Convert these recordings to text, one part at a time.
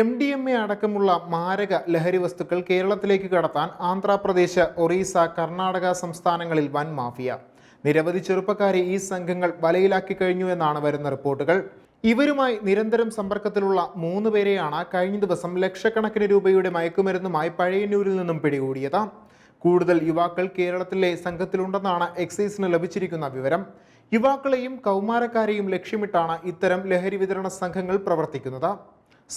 M D M A അടക്കമുള്ള മാരക ലഹരി വസ്തുക്കൾ കേരളത്തിലേക്ക് കടത്താൻ ആന്ധ്രാപ്രദേശ് ഒറീസ കർണാടക സംസ്ഥാനങ്ങളിൽ വൻ മാഫിയ. നിരവധി ചെറുപ്പക്കാരെ ഈ സംഘങ്ങൾ വലയിലാക്കി കഴിഞ്ഞു എന്നാണ് വരുന്ന റിപ്പോർട്ടുകൾ. ഇവരുമായി നിരന്തരം സമ്പർക്കത്തിലുള്ള മൂന്ന് പേരെയാണ് കഴിഞ്ഞ ദിവസം ലക്ഷക്കണക്കിന് രൂപയുടെ മയക്കുമരുന്നുമായി പഴയന്നൂരിൽ നിന്നും പിടികൂടിയത്. കൂടുതൽ യുവാക്കൾ കേരളത്തിലെ സംഘത്തിലുണ്ടെന്നാണ് എക്സൈസിന് ലഭിച്ചിരിക്കുന്ന വിവരം. യുവാക്കളെയും കൗമാരക്കാരെയും ലക്ഷ്യമിട്ടാണ് ഇത്തരം ലഹരി വിതരണ സംഘങ്ങൾ പ്രവർത്തിക്കുന്നത്.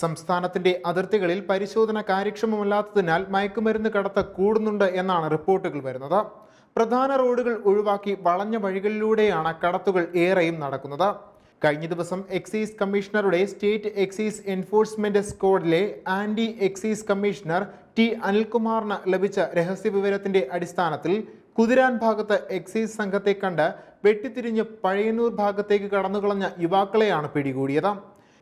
സംസ്ഥാനത്തിന്റെ അതിർത്തികളിൽ പരിശോധന കാര്യക്ഷമമല്ലാത്തതിനാൽ മയക്കുമരുന്ന് കടത്ത് കൂടുന്നുണ്ട് എന്നാണ് റിപ്പോർട്ടുകൾ വരുന്നത്. പ്രധാന റോഡുകൾ ഒഴിവാക്കി വളഞ്ഞ വഴികളിലൂടെയാണ് കടത്തുകൾ ഏറെയും നടക്കുന്നത്. കഴിഞ്ഞ ദിവസം എക്സൈസ് കമ്മീഷണറുടെ സ്റ്റേറ്റ് എക്സൈസ് എൻഫോഴ്സ്മെന്റ് സ്ക്വാഡിലെ ആന്റി എക്സൈസ് കമ്മീഷണർ ടി അനിൽകുമാറിന് ലഭിച്ച രഹസ്യവിവരത്തിന്റെ അടിസ്ഥാനത്തിൽ കുതിരാൻ ഭാഗത്ത് എക്സൈസ് സംഘത്തെ കണ്ട് വെട്ടിത്തിരിഞ്ഞ് പഴയന്നൂർ ഭാഗത്തേക്ക് കടന്നുകളഞ്ഞ യുവാക്കളെയാണ് പിടികൂടിയത്.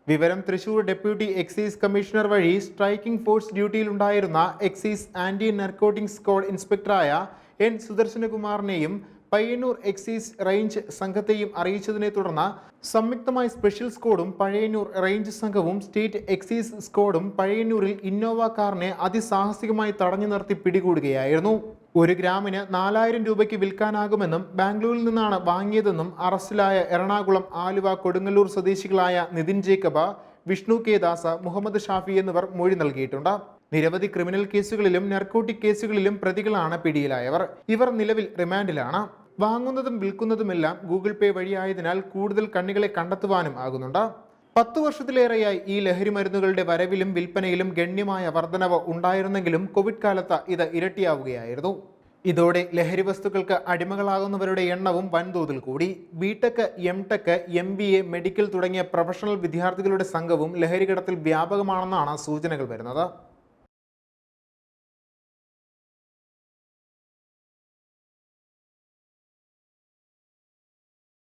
വിവരം തൃശൂർ ഡെപ്യൂട്ടി എക്സൈസ് കമ്മീഷണർ വഴി സ്ട്രൈക്കിംഗ് ഫോഴ്സ് ഡ്യൂട്ടിയിലുണ്ടായിരുന്ന എക്സൈസ് ആന്റി നർക്കോട്ടിക് സ്ക്വാഡ് ഇൻസ്പെക്ടറായ എൻ സുദർശനകുമാറിനെയും പയ്യന്നൂർ എക്സൈസ് റേഞ്ച് സംഘത്തെയും അറിയിച്ചതിനെ തുടർന്ന് സംയുക്തമായി സ്പെഷ്യൽ സ്ക്വാഡും പഴയന്നൂർ റേഞ്ച് സംഘവും സ്റ്റേറ്റ് എക്സൈസ് സ്ക്വാഡും പഴയന്നൂരിൽ ഇന്നോവ കാറിനെ അതിസാഹസികമായി തടഞ്ഞു നിർത്തി പിടികൂടുകയായിരുന്നു. ഒരു ഗ്രാമിന് നാലായിരം രൂപയ്ക്ക് വിൽക്കാനാകുമെന്നും ബാംഗ്ലൂരിൽ നിന്നാണ് വാങ്ങിയതെന്നും അറസ്റ്റിലായ എറണാകുളം ആലുവ കൊടുങ്ങല്ലൂർ സ്വദേശികളായ നിതിൻ ജേക്കബ് വിഷ്ണു കെ ദാസ മുഹമ്മദ് ഷാഫി എന്നിവർ മൊഴി നൽകിയിട്ടുണ്ട്. നിരവധി ക്രിമിനൽ കേസുകളിലും നർക്കോട്ടിക് കേസുകളിലും പ്രതികളാണ് പിടിയിലായവർ. ഇവർ നിലവിൽ റിമാൻഡിലാണ്. വാങ്ങുന്നതും വിൽക്കുന്നതുമെല്ലാം ഗൂഗിൾ പേ വഴിയായതിനാൽ കൂടുതൽ കണ്ണികളെ കണ്ടെത്തുവാനും ആകുന്നുണ്ട്. പത്തു വർഷത്തിലേറെയായി ഈ ലഹരി മരുന്നുകളുടെ വരവിലും വിൽപ്പനയിലും ഗണ്യമായ വർധനവ് ഉണ്ടായിരുന്നെങ്കിലും കോവിഡ് കാലത്ത് ഇത് ഇരട്ടിയാവുകയായിരുന്നു. ഇതോടെ ലഹരി വസ്തുക്കൾക്ക് അടിമകളാകുന്നവരുടെ എണ്ണവും വൻതോതിൽ കൂടി. BTech M tech M B A medical തുടങ്ങിയ പ്രൊഫഷണൽ വിദ്യാർത്ഥികളുടെ സംഘവും ലഹരി കടത്തിൽ വ്യാപകമാണെന്നാണ് സൂചനകൾ വരുന്നത്.